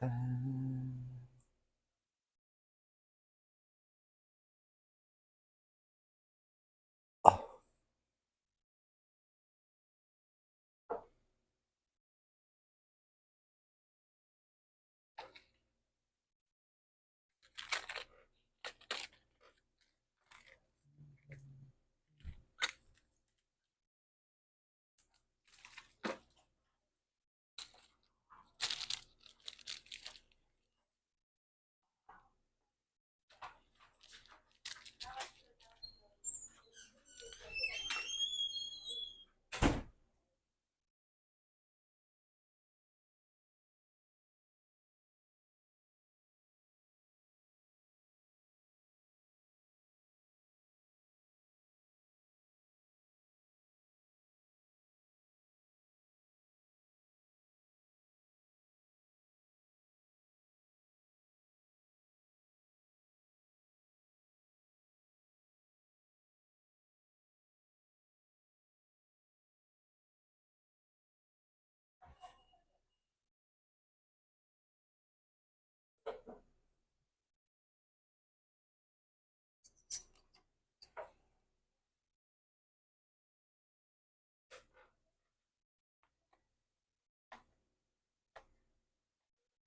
단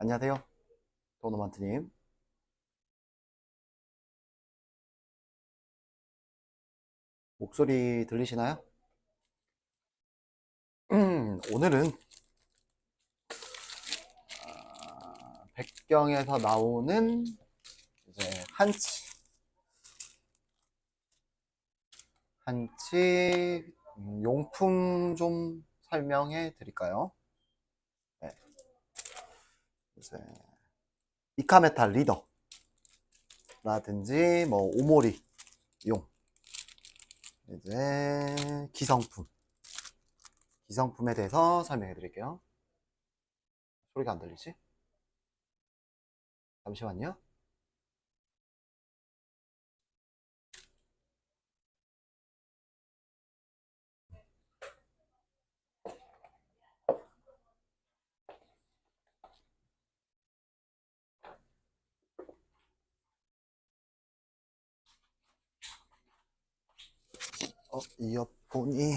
안녕하세요. 도노만트님. 목소리 들리시나요? 음, 오늘은 아, 백경에서 나오는 이제 한치 한치 음, 용품 좀 설명해 드릴까요? 네. 이제 이카메탈 리더라든지 뭐 오모리 용 이제 기성품 기성품에 대해서 설명해 드릴게요. 소리가 안 들리지? 잠시만요. 어, 이어폰이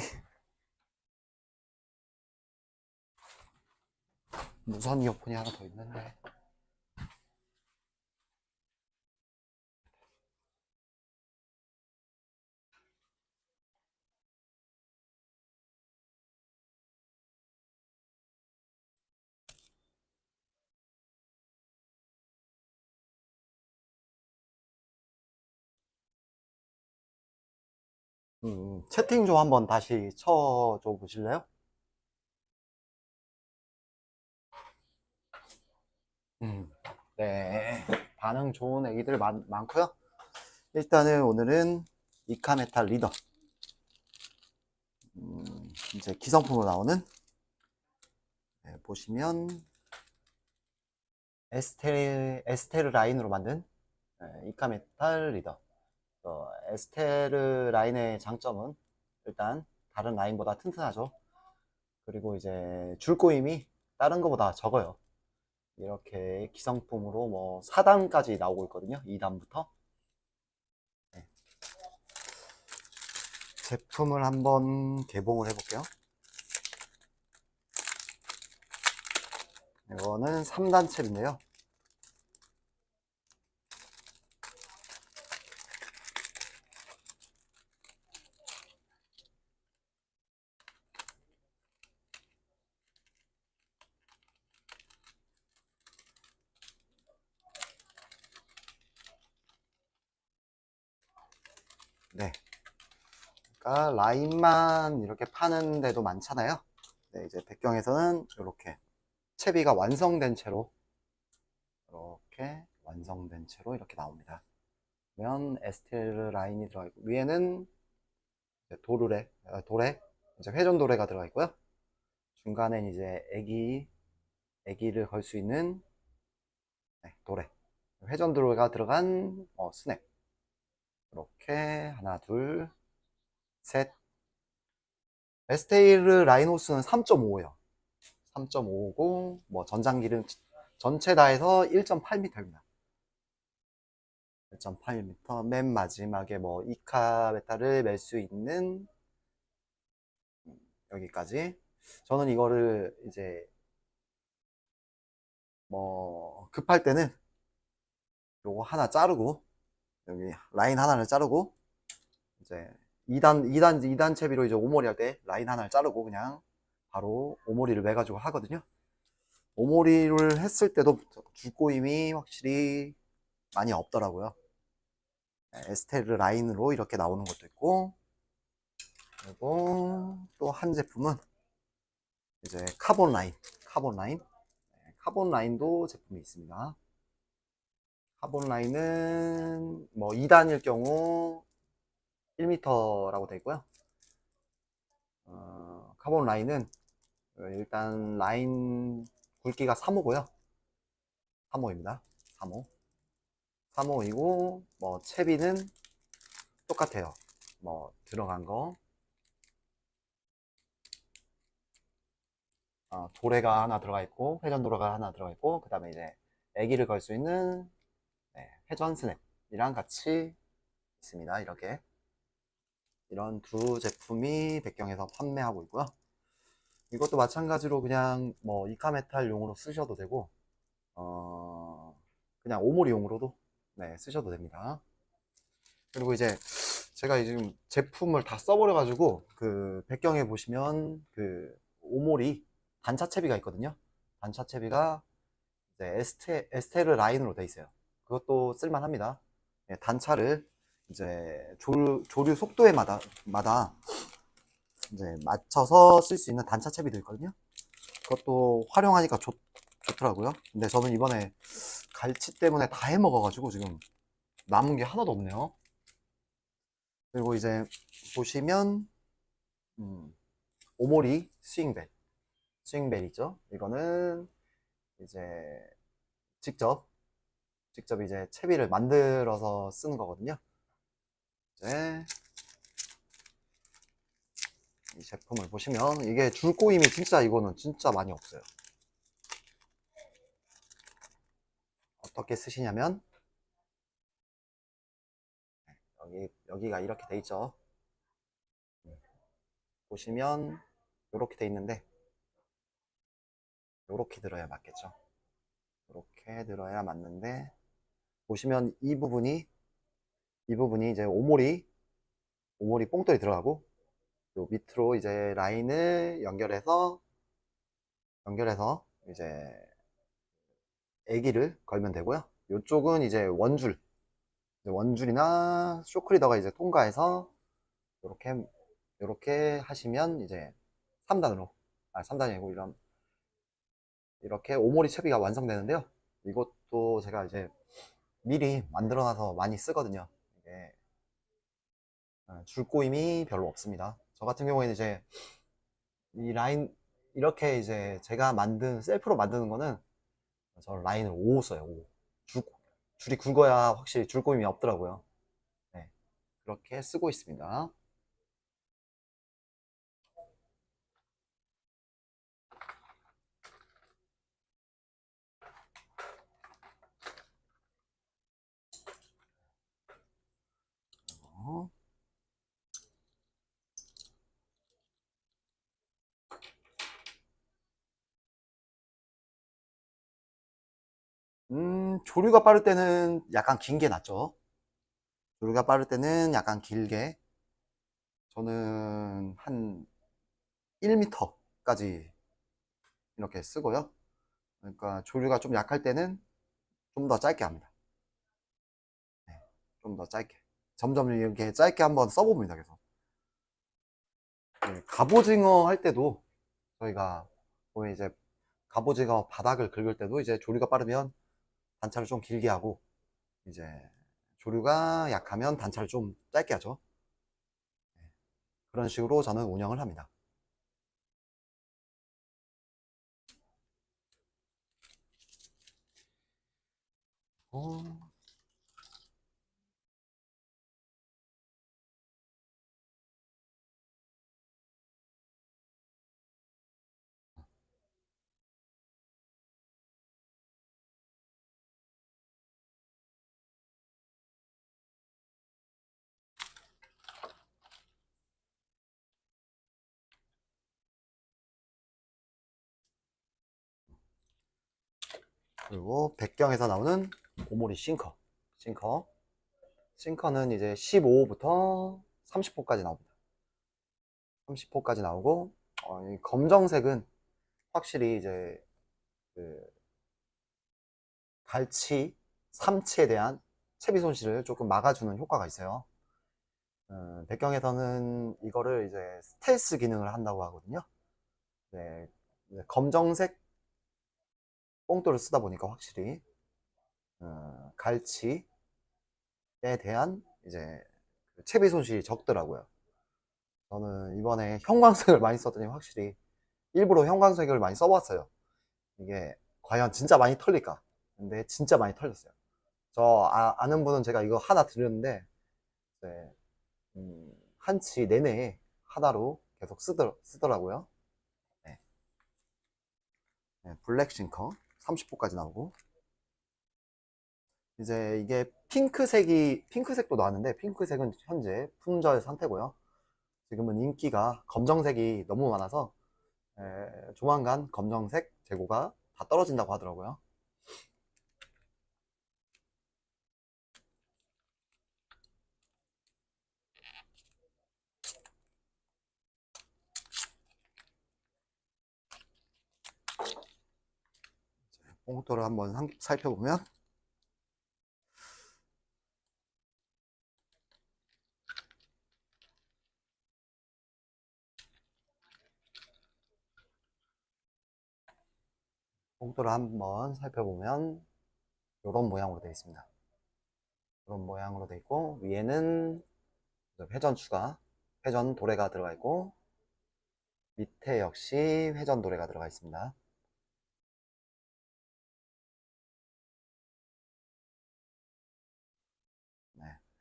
무선 이어폰이 하나 더 있는데 음, 채팅 좀 한번 다시 쳐줘 보실래요? 음, 네. 반응 좋은 애기들 많, 많고요. 일단은 오늘은 이카메탈 리더. 음, 이제 기성품으로 나오는 네, 보시면 에스테, 에스테르 라인으로 만든 네, 이카메탈 리더. 어, 에스테르 라인의 장점은 일단 다른 라인보다 튼튼하죠. 그리고 이제 줄꼬임이 다른 것보다 적어요. 이렇게 기성품으로 뭐 4단까지 나오고 있거든요. 2단부터. 제품을 한번 개봉을 해볼게요. 이거는 3단 칩인데요. 네. 그러니까 라인만 이렇게 파는 데도 많잖아요. 네, 이제 백경에서는 이렇게 채비가 완성된 채로 이렇게 완성된 채로 이렇게 나옵니다. 그러면 에스테르 라인이 들어가 있고 위에는 도르래, 아, 도래, 이제 회전 도래가 들어가 있고요. 중간엔 이제 애기, 애기를 걸 수 있는 네, 도래, 회전 도래가 들어간 어, 스냅. 이렇게 하나, 둘, 셋. 에스테이르 라인 호스는 3.5예요. 3.5고 뭐 전장기는 전체 다 해서 1.8m입니다. 1.8m 맨 마지막에 뭐 이카 베타를 멜 수 있는 여기까지 저는 이거를 이제 뭐 급할 때는 요거 하나 자르고 여기 라인 하나를 자르고 이제 2단 2단 2단 채비로 이제 오모리 할 때 라인 하나를 자르고 그냥 바로 오모리를 매 가지고 하거든요. 오모리를 했을 때도 줄꼬임이 확실히 많이 없더라고요. 네, 에스테르 라인으로 이렇게 나오는 것도 있고 그리고 또 한 제품은 이제 카본 라인 카본 라인 네, 카본 라인도 제품이 있습니다. 카본 라인은 뭐 2단일 경우 1m라고 되어 있고요. 어, 카본 라인은 일단 라인 굵기가 3호고요. 3호입니다. 3호. 3호이고 뭐 채비는 똑같아요. 뭐 들어간 거 어, 도래가 하나 들어가 있고 회전 도래가 하나 들어가 있고 그 다음에 이제 애기를 걸 수 있는 네, 회전 스냅이랑 같이 있습니다. 이렇게 이런 두 제품이 백경에서 판매하고 있고요. 이것도 마찬가지로 그냥 뭐 이카메탈용으로 쓰셔도 되고 어, 그냥 오모리용으로도 네, 쓰셔도 됩니다. 그리고 이제 제가 지금 제품을 다 써버려 가지고 그 백경에 보시면 그 오모리 단차 채비가 있거든요. 단차 채비가 에스테, 에스테르 라인으로 돼 있어요. 그것도 쓸만합니다. 네, 단차를 이제 조류, 조류 속도에 마다, 마다 이제 맞춰서 쓸 수 있는 단차 채비도 있거든요. 그것도 활용하니까 좋, 좋더라고요. 근데 저는 이번에 갈치 때문에 다 해먹어가지고 지금 남은 게 하나도 없네요. 그리고 이제 보시면 음, 오모리 스윙벨 스윙벨이죠. 이거는 이제 직접 직접 이제 채비를 만들어서 쓰는 거거든요. 이제 이 제품을 보시면 이게 줄꼬임이 진짜 이거는 진짜 많이 없어요. 어떻게 쓰시냐면 여기 여기가 이렇게 돼 있죠. 보시면 이렇게 돼 있는데 이렇게 들어야 맞겠죠. 이렇게 들어야 맞는데 보시면 이 부분이 이 부분이 이제 오모리 오모리 뽕돌이 들어가고 요 밑으로 이제 라인을 연결해서 연결해서 이제 애기를 걸면 되고요. 이쪽은 이제 원줄 원줄이나 쇼크리더가 이제 통과해서 이렇게 이렇게 하시면 이제 3단으로 아 3단이 아니고 이런 이렇게 오모리 채비가 완성되는데요. 이것도 제가 이제 미리 만들어 놔서 많이 쓰거든요. 어, 줄꼬임이 별로 없습니다. 저 같은 경우에는 이제 이 라인 이렇게 이제 제가 만든 셀프로 만드는 거는 저 라인을 5 써요. 5. 줄, 줄이 굵어야 확실히 줄꼬임이 없더라고요. 네, 그렇게 쓰고 있습니다. 어. 음, 조류가 빠를 때는 약간 긴 게 낫죠. 조류가 빠를 때는 약간 길게. 저는 한 1m까지 이렇게 쓰고요. 그러니까 조류가 좀 약할 때는 좀 더 짧게 합니다. 네, 좀 더 짧게. 점점 이렇게 짧게 한번 써봅니다. 계속. 그 갑오징어 할 때도 저희가 보면 이제 갑오징어 바닥을 긁을 때도 이제 조류가 빠르면 단차를 좀 길게 하고 이제 조류가 약하면 단차를 좀 짧게 하죠. 네. 그런 식으로 저는 운영을 합니다. 어, 그리고 백경에서 나오는 오모리 싱커. 싱커. 싱커는 이제 15호부터 30호까지 나옵니다. 30호까지 나오고, 어, 이 검정색은 확실히 이제 그 갈치, 삼치에 대한 채비 손실을 조금 막아주는 효과가 있어요. 어, 백경에서는 이거를 이제 스텔스 기능을 한다고 하거든요. 네, 검정색 뽕돌을 쓰다 보니까 확실히 어, 갈치에 대한 이제 그 채비 손실이 적더라고요. 저는 이번에 형광색을 많이 썼더니 확실히 일부러 형광색을 많이 써봤어요. 이게 과연 진짜 많이 털릴까? 근데 진짜 많이 털렸어요. 저 아, 는 분은 제가 이거 하나 드렸는데 네, 음, 한치 내내 하나로 계속 쓰더, 쓰더라고요. 네. 네, 블랙 싱커 30호까지 나오고 이제 이게 핑크색이 핑크색도 나왔는데 핑크색은 현재 품절 상태고요. 지금은 인기가 검정색이 너무 많아서 에, 조만간 검정색 재고가 다 떨어진다고 하더라고요. 봉토를 한번 상- 살펴보면 봉토를 한번 살펴보면 이런 모양으로 되어 있습니다. 이런 모양으로 되어 있고 위에는 회전 추가, 회전 도래가 들어가 있고 밑에 역시 회전 도래가 들어가 있습니다.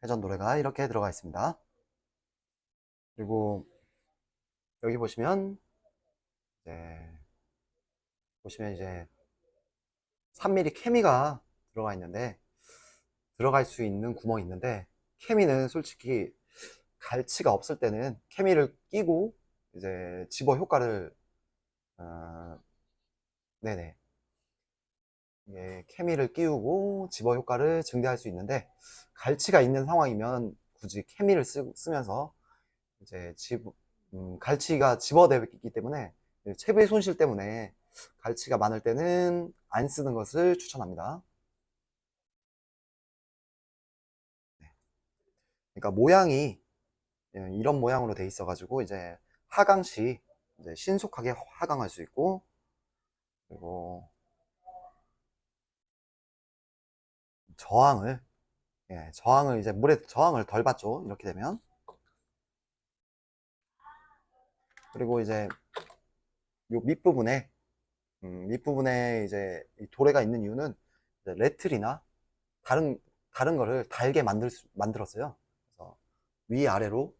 회전 도래가 이렇게 들어가 있습니다. 그리고 여기 보시면 이제 보시면 이제 3mm 케미가 들어가 있는데 들어갈 수 있는 구멍이 있는데 케미는 솔직히 갈치가 없을 때는 케미를 끼고 이제 집어 효과를 어, 네네 예, 케미를 끼우고 집어 효과를 증대할 수 있는데 갈치가 있는 상황이면 굳이 케미를 쓰, 쓰면서 이제 집 음, 갈치가 집어되기 때문에 채비 손실 때문에 갈치가 많을 때는 안 쓰는 것을 추천합니다. 네. 그러니까 모양이 예, 이런 모양으로 돼 있어 가지고 이제 하강 시 이제 신속하게 하강할 수 있고 그리고 저항을 예, 저항을 이제 물에 저항을 덜 받죠. 이렇게 되면 그리고 이제 요 밑부분에 음, 밑부분에 이제 이 도래가 있는 이유는 레틀이나 다른 다른 거를 달게 만들 수, 만들었어요. 그래서 위아래로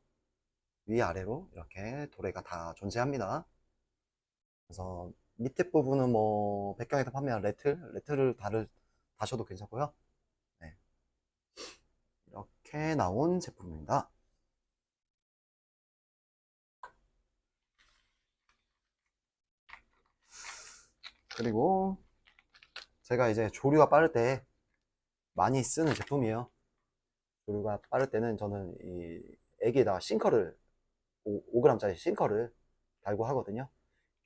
위아래로 이렇게 도래가 다 존재합니다. 그래서 밑에 부분은 뭐 백경에서 판매한 레틀 레틀을 다를 다셔도 괜찮고요. 네. 이렇게 나온 제품입니다. 그리고 제가 이제 조류가 빠를 때 많이 쓰는 제품이에요. 조류가 빠를 때는 저는 이 애기에다가 싱커를 5, 5g짜리 싱커를 달고 하거든요.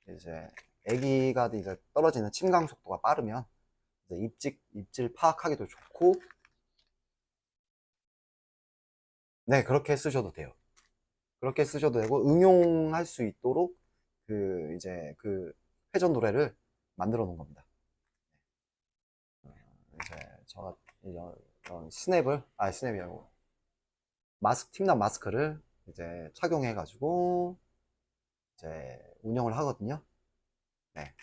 이제 애기가 이제 떨어지는 침강 속도가 빠르면 입질 입질 파악하기도 좋고 네 그렇게 쓰셔도 돼요. 그렇게 쓰셔도 되고 응용할 수 있도록 그 이제 그 회전 노래를 만들어 놓은 겁니다. 어, 이제 제가 이런, 스냅을 아 스냅이 아니고 마스크 팀남 마스크를 이제 착용해 가지고 이제 운영을 하거든요. 네.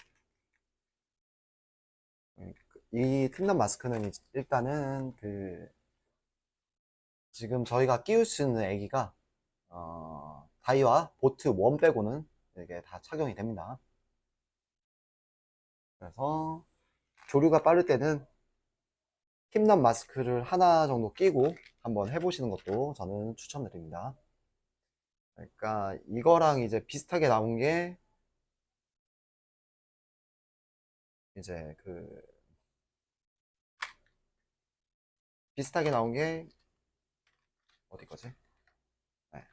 이 팀남 마스크는 이- 일단은 그 지금 저희가 끼울 수 있는 애기가 어, 다이와 보트 1 빼고는 이게 다 착용이 됩니다. 그래서 조류가 빠를 때는 힙남 마스크를 하나 정도 끼고 한번 해보시는 것도 저는 추천드립니다. 그러니까 이거랑 이제 비슷하게 나온 게 이제 그 비슷하게 나온 게 어디 거지? 네.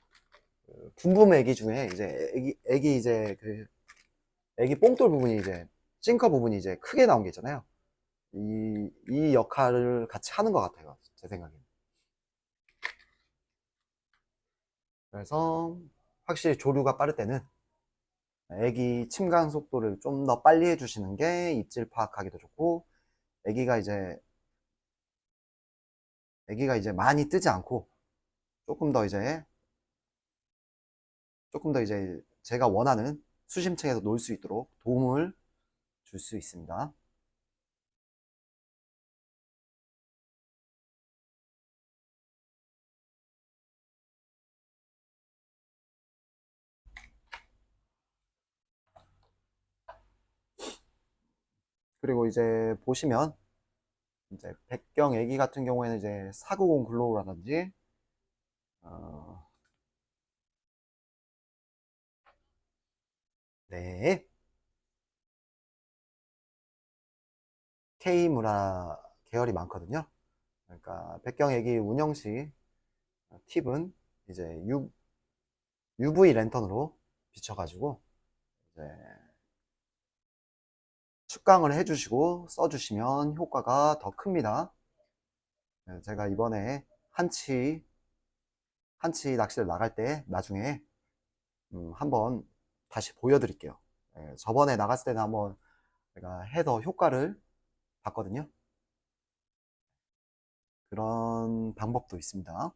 그 군부메 애기 중에 이제 애기 애기 이제 그 애기 뽕돌 부분이 이제 싱커 부분이 이제 크게 나온 게 있잖아요. 이, 이 역할을 같이 하는 것 같아요. 제 생각에. 그래서 확실히 조류가 빠를 때는 애기 침강 속도를 좀 더 빨리 해주시는 게 입질 파악하기도 좋고 애기가 이제 애기가 이제 많이 뜨지 않고 조금 더 이제 조금 더 이제 제가 원하는 수심층에서 놀 수 있도록 도움을 줄 수 있습니다. 그리고 이제 보시면 이제 백경 애기 같은 경우에는 이제 490 글로우라든지 어, 네 K무라 계열이 많거든요. 그러니까 백경 애기 운영 시 팁은 이제 U, UV 랜턴으로 비춰가지고 이제 축강을 해주시고 써주시면 효과가 더 큽니다. 네, 제가 이번에 한치 한치 낚시를 나갈 때 나중에 음, 한번 다시 보여드릴게요. 네, 저번에 나갔을 때는 한번 제가 해서 효과를 봤거든요. 그런 방법도 있습니다.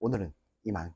오늘은 이만